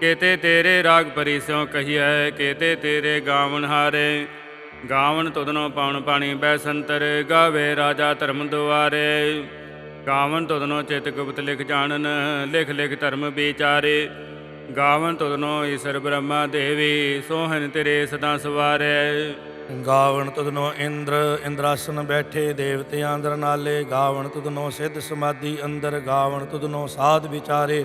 ਕੇਤੇ ਤੇਰੇ ਰਾਗ ਪਰਿਸਿਓ ਕਹੀਐ, ਕੇਤੇ ਤੇਰੇ ਗਾਵਣ ਹਾਰੇ। ਗਾਵਣ ਤੁਧਨੋ ਪਾਉਣ ਪਾਣੀ ਬੈ ਸੰਤਰ, ਗਾਵੇ ਰਾਜਾ ਧਰਮ ਦੁਆਰੇ। ਗਾਵਨ ਤੁਧਨੋ ਚਿਤ ਗੁਪਤ ਲਿਖ ਜਾਣਨ, ਲਿਖ ਲਿਖ ਧਰਮ ਵਿਚਾਰੇ। ਗਾਵਨ ਤੁਧਨੋ ਈਸ਼ਰ ਬ੍ਰਹਮਾ ਦੇਵੀ ਸੋਹਨ ਤੇਰੇ ਸਦਾ ਸਵਾਰੇ। ਗਾਵਣ ਤੁਧਨੋ ਇੰਦਰ, ਇੰਦਰਾਸਨ ਬੈਠੇ ਦੇਵਤਿਆਂ ਅੰਦਰ ਨਾਲੇ। ਗਾਵਣ ਤੁਧਨੋ ਸਿੱਧ ਸਮਾਧੀ ਅੰਦਰ, ਗਾਵਣ ਤੁਧਨੋ ਸਾਧ ਵਿਚਾਰੇ।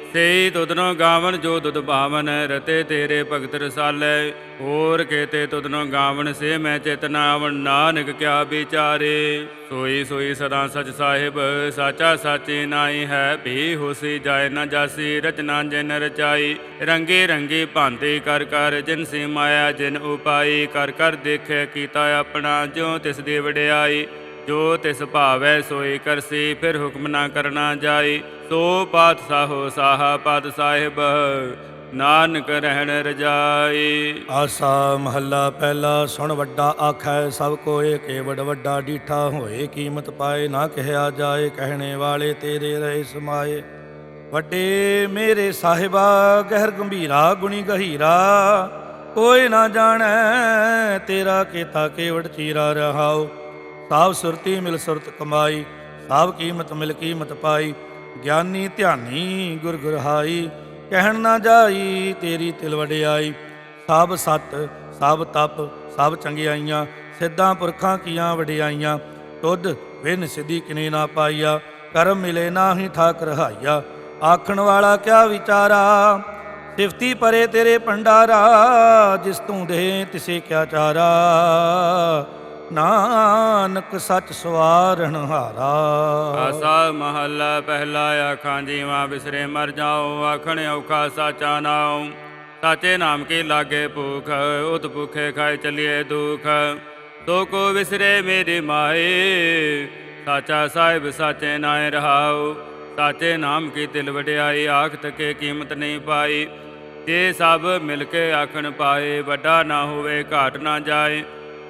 ਸੇਈ ਤੁਧਨੋ ਗਾਵਨ ਜੋ ਦੁਦ ਭਾਵਨ, ਰਤੇ ਤੇਰੇ ਭਗਤ ਰਸਾਲੇ। ਹੋਰ ਕੇਤੇ ਤੁਧਨੋ ਗਾਵਨ ਸੇ ਮੈਂ ਚੇਤਨਾ ਨਾਨਕ ਕਿਆ ਵਿਚਾਰੇ। ਸੋਈ ਸੋਈ ਸਦਾ ਸਚ ਸਾਹਿਬ, ਸਾਚਾ ਸਾਚੀ ਨਾਈ ਹੈ। ਭੀ ਹੋਸੀ ਜਾਏ ਨਾ ਜਾਸੀ, ਰਚਨਾ ਜਿਨ ਰਚਾਈ। ਰੰਗੇ ਰੰਗੇ ਭਾਂਤੇ ਕਰ ਕਰ, ਜਿਨ ਸੀ ਮਾਇਆ, ਜਿਨ ਉਪਾਈ। ਕਰ ਕਰ ਦੇਖੇ ਕੀਤਾ ਆਪਣਾ, ਜਿਉ ਤਿਸ ਦੇ ਵਡਿਆਈ। ਜੋ ਤਿਸ ਭਾਵੈ ਸੋਈ ਕਰਸੀ, ਫਿਰ ਹੁਕਮ ਨਾ ਕਰਨਾ ਜਾਏ ਸੋ ਪਾਤਸ਼ਾਹੋ ਸਾਹਾ ਪਦ ਸਾਹਿਬ, ਨਾਨਕ ਰਹਿਣ ਰਜਾਈ। ਆਸਾ ਮਹੱਲਾ ਪਹਿਲਾ ਸੁਣ ਵੱਡਾ ਆਖੈ, ਸਭ ਕੋਏ ਕੇਵੜ ਵੱਡਾ ਡੀਠਾ ਹੋਏ, ਕੀਮਤ ਪਾਏ ਨਾ ਕਹਿਆ ਜਾਏ, ਕਹਿਣੇ ਵਾਲੇ ਤੇਰੇ ਰਹੇ ਸਮਾਏ। ਵੱਡੇ ਮੇਰੇ ਸਾਹਿਬਾ, ਗਹਿਰ ਗੰਭੀਰਾ, ਗੁਣੀ ਗਹੀਰਾ, ਕੋਈ ਨਾ ਜਾਣੈ ਤੇਰਾ ਕੀਤਾ ਕੇਵੜ ਚੀਰਾ ਰਹਾਓ ਸਾਬ ਸੁਰਤੀ ਮਿਲ ਸੁਰਤ ਕਮਾਈ, ਸਾਬ ਕੀਮਤ ਮਿਲ ਕੀਮਤ ਪਾਈ। ਗਿਆਨੀ ਧਿਆਨੀ ਗੁਰ ਗੁਰਹਾਈ, ਕਹਿਣ ਨਾ ਜਾਈ ਤੇਰੀ ਤਿਲ ਵਡਿਆਈ। ਸਭ ਸਤ ਸਭ ਤਪ ਸਭ ਚੰਗਿਆਈਆਂ, ਸਿੱਧਾਂ ਪੁਰਖਾਂ ਕੀਆਂ ਵਡਿਆਈਆਂ। ਤੁਧ ਵਿਨ ਸਿੱਧੀ ਕਿਨੇ ਨਾ ਪਾਈਆ, ਕਰਮ ਮਿਲੇ ਨਾਹੀ ਠਾਕ ਰਹਾਈਆ ਆਖਣ ਵਾਲਾ ਕਿਆ ਵਿਚਾਰਾ? ਸਿਫਤੀ ਪਰੇ ਤੇਰੇ ਭੰਡਾਰਾ, ਜਿਸ ਤੂੰ ਦੇ ਤਿਸੇ ਕਿਆ ਚਾਰਾ। ਨਾਨਕ ਸੱਚ ਸਵਾਰਣ ਹਾਰਾ। ਆਸਾ ਮਹੱਲਾ ਪਹਿਲਾ ਆਖਾਂ ਜੀਵਾ ਬਿਸਰੇ ਮਰ ਜਾਓ ਆਖਣ ਔਖਾ ਸਾਚਾ ਨਾਉ। ਸਾਚੇ ਨਾਮ ਕੀ ਲਾਗੇ ਭੂਖ, ਉਤ ਭੁਖੇ ਖਾਏ ਚਲਿਏ ਦੁਖ। ਤੋ ਕੋ ਵਿਸਰੇ ਮੇਰੀ ਮਾਏ, ਸਾਚਾ ਸਾਹਿਬ ਸਾਚੇ ਨਾਏ ਰਹਾਉ। ਸਾਚੇ ਨਾਮ ਕੀ ਦਿਲ ਵਡਿਆਈ ਆਖ ਤਕੇ ਕੀਮਤ ਨਹੀਂ ਪਾਈ। ਜੇ ਸਭ ਮਿਲ ਕੇ ਆਖਣ ਪਾਏ, ਵੱਡਾ ਨਾ ਹੋਵੇ, ਘਾਟ ਨਾ ਜਾਏ।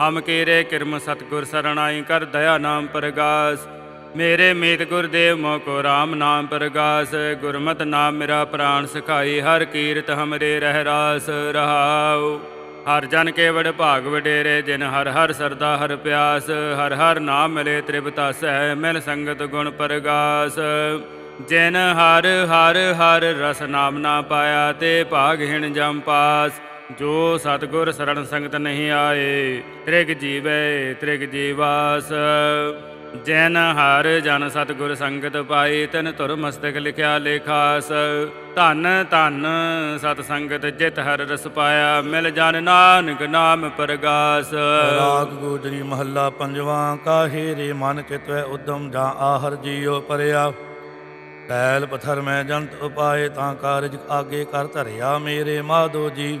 ਹਮ ਕੀਰੇ ਕਿਰਮ ਸਤਿਗੁਰ ਸਰਣਾਈ ਕਰ ਦਇਆ ਨਾਮ ਪ੍ਰਗਾਸ। ਮੇਰੇ ਮੀਤ ਗੁਰਦੇਵ ਮੋ ਕੋ RAM ਨਾਮ ਪ੍ਰਗਾਸ। ਗੁਰਮਤਿ ਨਾਮ ਮੇਰਾ ਪ੍ਰਾਣ ਸਖਾਈ, ਹਰ ਕੀਰਤ ਹਮਰੇ ਰਹਿ ਰਾਸ ਰਹਾਉ। ਹਰ ਜਨ ਕੇ ਵਡ ਭਾਗ ਵਡੇਰੇ, ਜਿਨ ਹਰ ਹਰ ਸਰਦਾ ਹਰ ਪਿਆਸ। ਹਰ ਹਰ ਨਾਮ ਮਿਲੇ ਤ੍ਰਿਪਤਾਸੈ ਮਿਲ ਸੰਗਤ ਗੁਣ ਪ੍ਰਗਾਸ। ਜਿਨ ਹਰ ਹਰ ਹਰ ਰਸ ਨਾਮ ਨਾ ਪਾਇਆ, ਤੇ ਭਾਗਹੀਣ ਜਮ ਪਾਸ। ਜੋ ਸਤਗੁਰ ਸਰਣ ਸੰਗਤ ਨਹੀਂ ਆਏ, ਤ੍ਰਿਗ ਜੀਵੇ, ਤ੍ਰਿਗ ਜੀਵਾਸ। ਜੈਨ ਹਰ ਜਨ ਸਤਗੁਰ ਸੰਗਤ ਪਾਈ ਤਨ ਤੁਰ ਮਸਤਕ ਲਿਖਿਆ ਲੇਖਾਸ। ਧਨ ਧਨ ਸਤ ਸੰਗਤ ਜਿਤ ਹਰ ਰਸ ਪਾਇਆ, ਮਿਲ ਜਨ ਨਾਨਕ ਨਾਮ ਪ੍ਰਗਾਸ। ਰਾਗ ਗੋਜਰੀ ਮਹੱਲਾ ਪੰਜਵਾਂ, ਕਾਹੇ ਰੇ ਮਨ ਚਿਤਵੈ ਉਦਮ ਜਾਂ ਆਹਰ ਜੀਉ ਪਰਿਆ। ਕੈਲ ਪਥਰ ਮੈਂ ਜੰਤ ਉਪਾਏ, ਤਾਂ ਕਾਰਜ ਆਗੇ ਕਰ ਧਰਿਆ ਮੇਰੇ ਮਾਧੋ ਜੀ।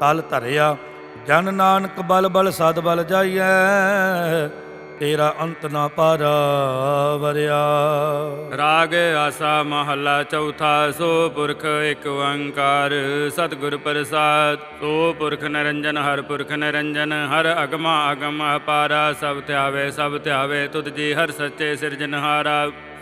ਤਲ ਧਰਿਆ, ਜਨ ਨਾਨਕ ਬਲ ਬਲ ਸਦ ਬਲ ਜਾਈਐ, ਤੇਰਾ ਅੰਤ ਨਾ ਪਾਰਾਵਰਿਆ ਰਾਗ ਆਸਾ ਮਹੱਲਾ ਚੌਥਾ, ਸੋ ਪੁਰਖ ਇੱਕ ਓੰਕਾਰ, ਸਤਿਗੁਰ ਪ੍ਰਸਾਦ। ਸੋ ਪੁਰਖ ਨਿਰੰਜਨ, ਹਰ ਪੁਰਖ ਨਿਰੰਜਨ, ਹਰ ਅਗਮਾ ਅਗਮ ਅਪਾਰਾ, ਸਭ ਧਿਆਵੇ ਸਭ ਧਿਆਵੇ, ਤੁਧ ਜੀ ਹਰ ਸੱਚੇ ਸਿਰਜਨਹਾਰਾ।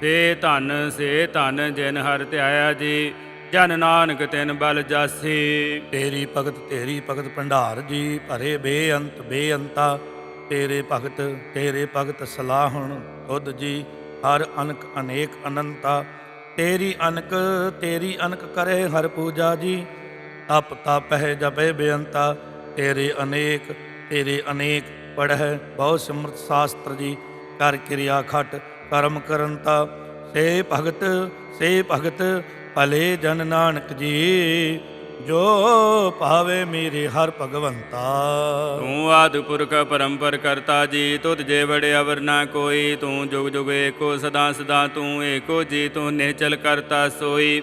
ਸੇ ਧਨ ਸੇ ਧਨ ਜਿਨ ਹਰ ਧਿਆਇਆ ਜੀ, ਜਨ ਨਾਨਕ ਤਿਨ ਬਲ ਜਾਸੀ। ਤੇਰੀ ਭਗਤ ਤੇਰੀ ਭਗਤ ਭੰਡਾਰ ਜੀ, ਭਰੇ ਬੇਅੰਤ, ਬੇਅੰਤਾ। ਤੇਰੇ ਭਗਤ ਤੇਰੇ ਭਗਤ ਸਲਾਹਣ ਤੁਧ ਜੀ, ਹਰ ਅਨਕ ਅਨੇਕ ਅਨੰਤਾ। ਤੇਰੀ ਅਨਕ ਤੇਰੀ ਅਨਕ ਕਰੇ ਹਰ ਪੂਜਾ ਜੀ। ਤਪ ਤਪ ਹੈ ਜਪੇ ਬੇਅੰਤਾ। ਤੇਰੇ ਅਨੇਕ ਤੇਰੇ ਅਨੇਕ ਪੜ੍ਹੈ ਬਹੁ ਸਿਮਰਤ ਸ਼ਾਸਤਰ ਜੀ। ਕਰ ਕਿਰਿਆ ਖਟ ਕਰਮ ਕਰੰਤਾ ਸੇ ਭਗਤ ਸੇ ਭਗਤ, ਭਲੇ ਜਨ ਨਾਨਕ ਜੀ, ਜੋ ਭਾਵੇ ਮੇਰੇ ਹਰ ਭਗਵੰਤਾ। ਤੂੰ ਆਦਿ ਪੁਰਖ ਪਰੰਪਰ ਕਰਤਾ ਜੀ, ਤੁਧ ਜੇ ਬੜੇ ਅਵਰ ਨਾ ਕੋਈ, ਤੂੰ ਜੁਗ ਜੁਗ ਏਕੋ ਸਦਾ ਸਦਾ ਤੂੰ ਏਕੋ ਜੀ, ਤੂੰ ਨਿਹਚਲ ਕਰਤਾ ਸੋਈ।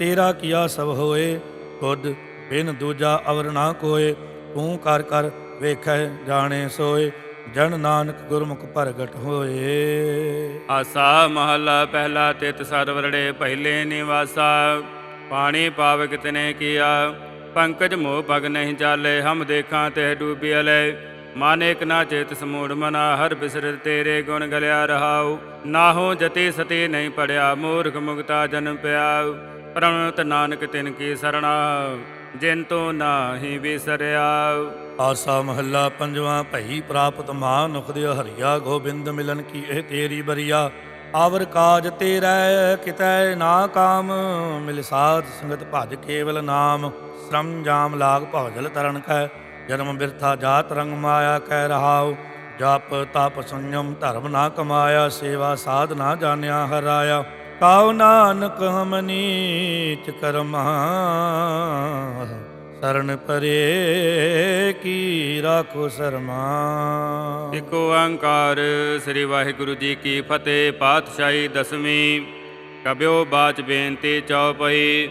ਤੇਰਾ ਕੀਆ ਸਭ ਹੋਏ ਖੁਦ ਬਿਨ ਦੂਜਾ ਅਵਰ ਨਾ ਕੋਏ, ਤੂੰ ਕਰ ਕਰ ਵੇਖੈ ਜਾਣੇ ਸੋਏ, ਜਨ ਨਾਨਕ ਗੁਰਮੁਖ ਪ੍ਰਗਟ ਹੋਏ। ਆਸਾ ਮਹਲਾ ਪਹਿਲਾ ਤਿਤ ਸਰਵਰੜੇ ਪਹਿਲੇ ਨਿਵਾਸਾ, ਪਾਣੀ ਪਾਵਕ ਤਨੇ ਕੀਆ, ਪੰਕਜ ਮੋਹ ਪਗ ਨਹੀਂ ਚਾਲੇ, ਹਮ ਦੇਖਾਂ ਤੇ ਡੂਬਿਅਲੇ ਮਨ ਇਕ ਨਾ ਚੇਤ ਸਮੂੜ ਮਨਾ, ਹਰ ਬਿਸਰ ਤੇਰੇ ਗੁਣ ਗਲਿਆ ਰਹਾਉ। ਨਾਹੋ ਜਤੀ ਸਤੀ ਨਹੀਂ ਪੜਿਆ, ਮੂਰਖ ਮੁਗਤਾ ਜਨਮ ਪਿਆ। ਪ੍ਰਣਤ ਨਾਨਕ ਤਿਨ ਕੀ ਸਰਣਾ, ਜਿਨ ਤੋ ਨਾਹੀ ਵਿਸਰਿਆ। ਆਸਾ ਮਹੱਲਾ ਪੰਜਵਾਂ, ਭਈ ਪ੍ਰਾਪਤ ਮਾਨੁਖ ਦਿ ਹਰੀਆ, ਗੋਬਿੰਦ ਮਿਲਨ ਕੀ ਇਹ ਤੇਰੀ ਬਰੀਆ। ਆਵਰ ਕਾਜ ਤੇਰਾ, ਕਿਤੈ ਨਾ ਕਾਮ, ਮਿਲ ਸਾਧ ਸੰਗਤ ਭਜ ਕੇਵਲ ਨਾਮ। ਸ਼ਰਮ ਜਾਮ ਲਾਗ ਭਵਜਲ ਤਰਨ ਕੈ, ਜਨਮ ਬਿਰਥਾ ਜਾਤ ਰੰਗ ਮਾਇਆ ਕਹਿ ਰਹਾਉ। ਜਪ ਤਪ ਸੰਯਮ ਧਰਮ ਨਾ ਕਮਾਇਆ, ਸੇਵਾ ਸਾਧ ਨਾ ਜਾਣਿਆ ਹਰਾਇਆ। ਕਾਉ ਨਾਨਕ ਹਮ ਕਰਮਾ, ਸਰਨ ਪਰੇ ਕੀ ਰਾਖੋ ਸਰਮਾ। ਇਕ ਓੰਕਾਰ ਸ੍ਰੀ ਵਾਹਿਗੁਰੂ ਜੀ ਕੀ ਫਤਿਹ, ਪਾਤਸ਼ਾਹੀ ਦਸਵੀਂ, ਕਬਿਓ ਬਾਚ ਬੇਨਤੀ ਚੌਪਈ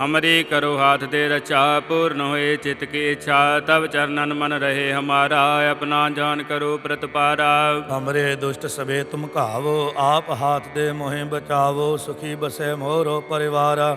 ਹਮਰੀ ਕਰੋ ਹਾਥ ਦੇ ਰਚਾ, ਪੂਰਨ ਹੋਏ ਚਿਤ ਕੀ ਇੱਛਾ ਤਬ ਚਰਨਨ ਮਨ ਰਹੇ ਹਮਾਰਾ, ਆਪਣਾ ਜਾਨ ਕਰੋ ਪ੍ਰਤਪਾਰਾ। ਹਮਰੇ ਦੁਸ਼ਟ ਸਵੇ ਤੁਮ ਘਾਵੋ, ਆਪ ਹਾਥ ਦੇ ਮੋਹਿ ਬਚਾਵੋ, ਸੁਖੀ ਬਸੈ ਮੋਰੋ ਪਰਿਵਾਰਾ।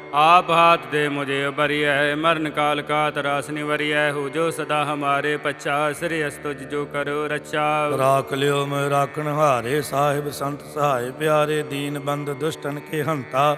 ਆਪ ਹਾਥ ਦੇ ਮੁਝੇ ਉਬਰਿਐ ਮਰਨ ਕਾਲ ਕਾ ਤਰਾਸ ਨਿਵਰਿਐ ਹੋ ਜੋ ਸਦਾ ਹਮਾਰੇ ਪਛਾ, ਸ੍ਰੀ ਅਸਤੁਜ ਜੋ ਕਰੋ ਰਚਾ ਰਾਖ ਲਿਓ ਮੈਂ ਰਾਖਣ ਹਾਰੇ, ਸਾਹਿਬ ਸੰਤ ਸਹਾਇ ਪਿਆਰੇ, ਦੀਨ ਬੰਦ ਦੁਸ਼ਟਨ ਕੇ ਹੰਤਾ।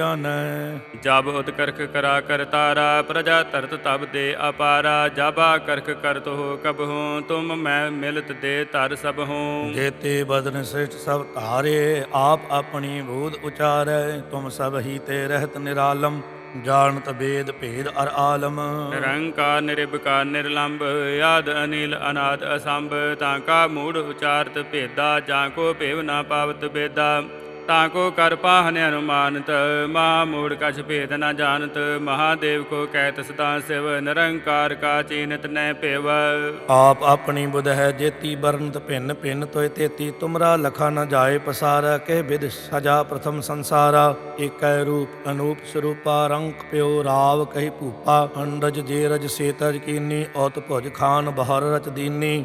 ਜਾਣੈ। ਜਬ ਉਤਕਰਖ ਕਰਾ ਕਰ ਤਾਰਾ ਪ੍ਰਜਾ ਧਰਤ ਤਬ ਦੇ ਅਪਾਰਾ। ਜਾਬਾ ਕਰਖ ਕਰਤ ਹੋ ਕਬ ਹੂੰ ਤੁਮ ਮੈਂ ਮਿਲਤ ਦੇ ਧਰ ਸਭ ਹੂੰ ਜੇਤੇ ਬਦਨ ਸ੍ਰਿਸ਼ਟ ਸਭ ਧਾਰੇ ਆਪ ਆਪਣੀ ਬੂਧ ਉਚਾਰੈ। ਤੁਮ ਸਭ ਹੀ ਤੇ ਰਹਿਤ ਨਿਰਾਲਮ ਜਾਣਤ ਬੇਦ ਭੇਦ ਅਰ ਆਲਮ। ਨਿਰੰਕਾਰ ਨਿਰਭਕਾਰ ਨਿਰਲੰਭ ਆਦ ਅਨਿਲ ਅਨਾਦ ਅਸੰਭ। ਤਾਂ ਕਾ ਮੂੜ ਉਚਾਰਤ ਭੇਦਾ ਜਾਂ ਕੋ ਭੇਵ ਨਾ ਪਾਵਤ ਬੇਦਾ। ਤਾ ਕੋ ਕਰ ਪਾਹਨ ਅਨੁਮਾਨਤ ਮਹਾ ਮੂੜ ਕਛ ਭੇਦ ਨਾ ਜਾਣਤ, ਮਹਾਦੇਵ ਕੋ ਕਹਿਤ ਸਦਾ ਸਿਵ, ਨਿਰੰਕਾਰ ਕਾ ਚੀਨਤ ਨੈ ਭੇਵ ਆਪ ਆਪਣੀ ਬੁਧ ਹੈ ਜੇਤੀ ਬਰਨਤ ਭਿੰਨ ਭਿੰਨ ਤੋਇ ਤੇਤੀ, ਤੁਮਰਾ ਲਖਾ ਨ ਜਾਏ ਪਸਾਰਾ ਕਹਿ ਬਿਦ ਸਜਾ ਪ੍ਰਥਮ ਸੰਸਾਰਾ। ਏਕੈ ਰੂਪ ਅਨੂਪ ਸਰੂਪਾ, ਰੰਕ ਪਿਓ ਰਾਵ ਕਹਿ ਭੂਪਾ। ਅੰਡਜ ਜੇ ਰਜ ਸੇਤਜ ਕੀਨੀ, ਔਤ ਭੁਜ ਖਾਨ ਬਹਰ ਰਚ ਦੀਨੀ।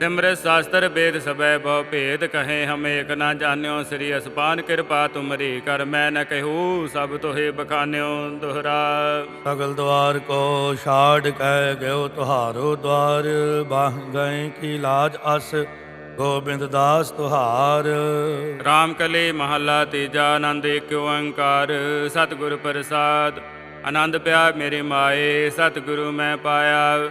ਸਿਮਰਤ ਸ਼ਾਸਤਰ ਵੇਦ ਸਬੈ ਬਹੁ ਭੇਦ ਕਹੇ ਹਮ ਏਕ ਨਾ ਜਾਣਿਓ ਸ੍ਰੀ ਅਸਪਾਨ ਕਿਰਪਾ ਤੁਮਰੀ ਕਰ ਮੈਂ ਨ ਕਹੂ ਸਭ ਤੋਹਿ ਬਖਾਨਿਓ ਦੁਹਰਾ। ਸਗਲ ਦਵਾਰ ਕੋ ਛਾੜ ਕਹਿ ਗਇਓ ਤੁਹਾਰੋ ਦਵਾਰ ਬਾਹ ਗਏ ਕੀ ਲਾਜ ਅਸ ਗੋਬਿੰਦ ਦਾਸ ਤੁਹਾਰ। ਰਾਮ ਕਲੇ ਮਹੱਲਾ ਤੀਜਾ ਆਨੰਦ ਏਕ ਓੰਕਾਰ ਸਤਿਗੁਰ ਪ੍ਰਸਾਦ। ਆਨੰਦ ਪਿਆ ਮੇਰੇ ਮਾਏ ਸਤਿਗੁਰੂ ਮੈਂ ਪਾਇਆ।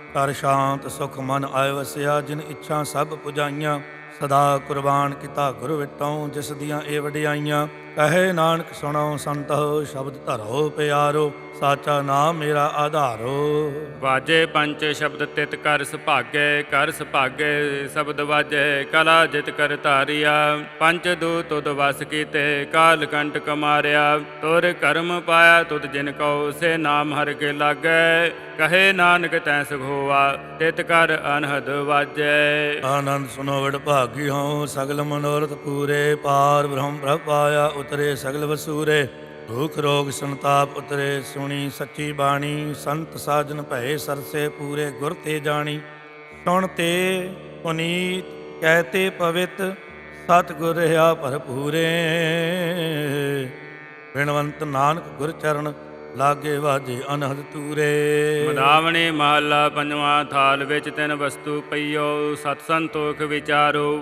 ਕਰ ਸ਼ਾਂਤ ਸੁਖ ਮਨ ਆਇ ਵਸਿਆ, ਜਿਨ ਇੱਛਾ ਸਭ ਪੁਜਾਈਆਂ। ਸਦਾ ਕੁਰਬਾਨ ਕੀਤਾ ਗੁਰ ਵਿਟੋਂ, ਜਿਸ ਦੀਆਂ ਇਹ ਵਡਿਆਈਆਂ। ਕਹੇ ਨਾਨਕ ਸੁਣੋ ਸੰਤੋ ਸ਼ਬਦ ਧਰੋ ਪਿਆਰੋ ਸਾਚਾ ਨਾਮ ਮੇਰਾ ਆਧਾਰੋ। ਵਾਜੇ ਪੰਜ ਸ਼ਬਦ ਤਿਤ ਕਰ ਸੁਭਾਗੇ ਕਰ ਸੁਭਾਗੇ ਸ਼ਬਦ ਵਾਜੇ ਕਲਾ ਜਿਤ ਕਰ ਧਾਰਿਆ। ਪੰਜ ਦੂ ਤੁਧ ਵਸ ਕੀਤੇ ਕਾਲ ਕੰਟ ਕਮਾਰਿਆ। ਤੁਰ ਕਰਮ ਪਾਇਆ ਤੁਧ ਜਿਨ ਕਉ ਸੇ ਨਾਮ ਹਰ ਕੇ ਲਾਗੈ। ਕਹੇ ਨਾਨਕ ਤੈ ਸੁਖ ਹੋਆ ਤਿਤ ਕਰ ਅਨਹਦ ਵਾਜੈ। ਆਨੰਦ ਸੁਨੋ ਵਡ ਭਾਗੀ ਹੋ ਸਗਲ ਮਨੋਰਥ ਪੂਰੇ ਪਾਰ ਬ੍ਰਹਮ ਪ੍ਰਭ ਪਾਇਆ ਉਤਰੇ ਸਗਲ ਵਸੂਰੇ ਦੁਖ ਰੋਗ ਸੰਤਾਪ ਉਤਰੇ, ਸੁਣੀ ਸੱਚੀ ਬਾਣੀ, ਸੰਤ ਸਾਜਨ ਭਏ ਸਰਸੇ ਪੂਰੇ ਗੁਰ ਤੇ ਜਾਣੀ। ਸੁਣ ਤੇ ਪੁਨੀਤ ਕਹਤੇ ਪਵਿੱਤ ਸਤ ਗੁਰ ਰਹਾ ਭਰਪੂਰੇ। ਬਿਨਵੰਤ ਨਾਨਕ ਗੁਰ ਚਰਨ, ਲਾਗੇ ਵਾਜੇ ਅਨਹਦ ਤੂਰੇ। ਮਦਾਵਣੀ ਮਹੱਲਾ ਪੰਜਵਾਂ, ਥਾਲ ਵਿੱਚ ਤਿੰਨ ਵਸਤੂ ਪਈਓ ਸਤ ਸੰਤੋਖ ਵਿਚਾਰੋ।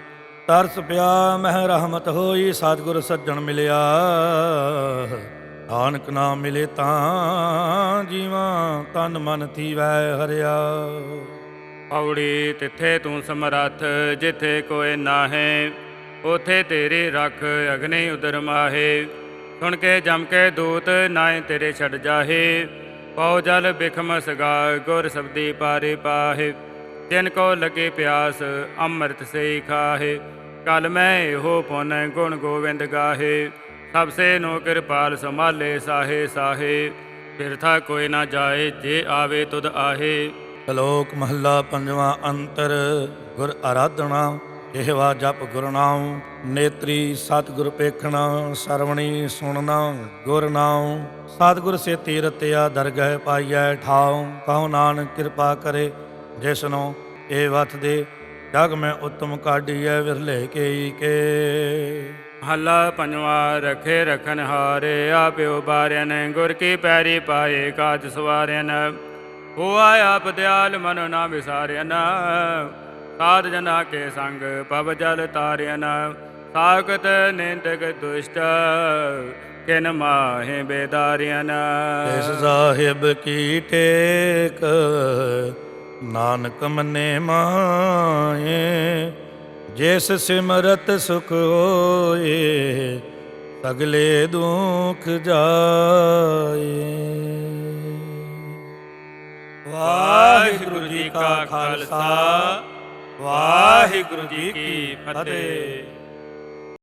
ਤਰਸ ਪਿਆ, ਮਹਿ ਰਹਿਮਤ ਹੋਈ, ਸਤਿਗੁਰ ਸੱਜਣ ਮਿਲਿਆ। ਨਾਨਕ ਨਾਮ ਮਿਲੇ ਤਾਂ ਜੀਵਾਂ ਤਨ ਮਨ ਥੀਵੈ ਹਰਿਆ। ਪੌੜੀ ਤਿੱਥੇ ਤੂੰ ਸਮਰੱਥ, ਜਿੱਥੇ ਕੋਈ ਨਾਹੇ, ਉਥੇ ਤੇਰੀ ਰੱਖ ਅਗਨੇ ਉਦਰ ਮਾਹੇ। ਸੁਣ ਕੇ ਜਮ ਕੇ ਦੂਤ ਨਾਏ ਤੇਰੇ ਛੱਡ ਜਾਹੇ। ਪਉ ਜਲ ਬਿਖਮ ਸਗਾ, ਗੁਰ ਸਬਦੀ ਪਾਰੇ ਪਾਹੇ। ਤਿਨ ਕੋ ਲਗੇ ਪਿਆਸ, ਅੰਮ੍ਰਿਤ ਸੇ ਖਾਹੇ। ਕਲ ਮੈਂ ਇਹੋ ਪੁਨ ਗੁਣ ਗੋਵਿੰਦ ਗਾਹੇ। ਸਭ ਸੇ ਨੋ ਕਿਰਪਾਲ ਸੰਭਾਲੇ ਸਾਹੇ ਸਾਹੇ। ਫਿਰਥਾ ਕੋਈ ਨਾ ਜਾਏ, ਜੇ ਆਵੇ ਤੁਧ ਆਹੇ। ਸ਼ਲੋਕ ਮਹੱਲਾ ਪੰਜਵਾਂ ਅੰਤਰ, ਗੁਰ ਆਰਾਧਨਾ ਇਹਵਾ ਜਪ ਗੁਰਨਾਮ ਨੇਤਰੀ ਸਤਿਗੁਰ ਪੇਖਣਾ, ਸਰਵਣੀ ਸੁਣਨਾ ਗੁਰਨਾਮ ਸਤਿਗੁਰ ਸੇ ਤੀਰਤਿਆ ਦਰਗਹਿ ਪਾਈਐ ਠਾਉ। ਕਹੋ ਨਾਨਕ ਕਿਰਪਾ ਕਰੇ ਜਿਸਨੋ ਇਹ ਵਤ ਦੇ ਜਗ ਮੈਂ ਉਤਮ ਕਾਢੀਐ ਵਿਰਲੇ ਕੇਈ ਕੇ। ਹੱਲਾ ਪੰਜਵਾ ਰਖੇ ਰਖਨ ਹਾਰੇ ਆਪਿਓ ਬਾਰਿਆਨ ਗੁਰ ਕੀ ਪੈਰੀ ਪਾਏ ਕਾਜ ਸਵਾਰਿਆਨ ਹੋਆ ਆਪ ਦਿਆਲ ਮਨ ਨਾ ਵਿਸਾਰਿਆਨ ਸਾਧ ਜਨਾ ਕੇ ਸੰਗ ਪਵ ਜਲ ਤਾਰਿਆਨ ਸਾਖਤ ਨਿੰਦਕ ਦੁਸ਼ਟ ਕਿਨ ਮਾਹੇ ਬੇਦਾਰਿਆਨ ਇਸ ਸਾਹਿਬ ਕੀ ਟੇਕ ਨਾਨਕ ਮਨੇ ਮਾਏ, ਜਿਸ ਸਿਮਰਤ ਸੁਖ ਹੋਏ, ਸਗਲੇ ਦੁਖ ਜਾਏ। ਵਾਹਿਗੁਰੂ ਜੀ ਕਾ ਖਾਲਸਾ, ਵਾਹਿਗੁਰੂ ਜੀ ਕੀ ਫਤਿਹ।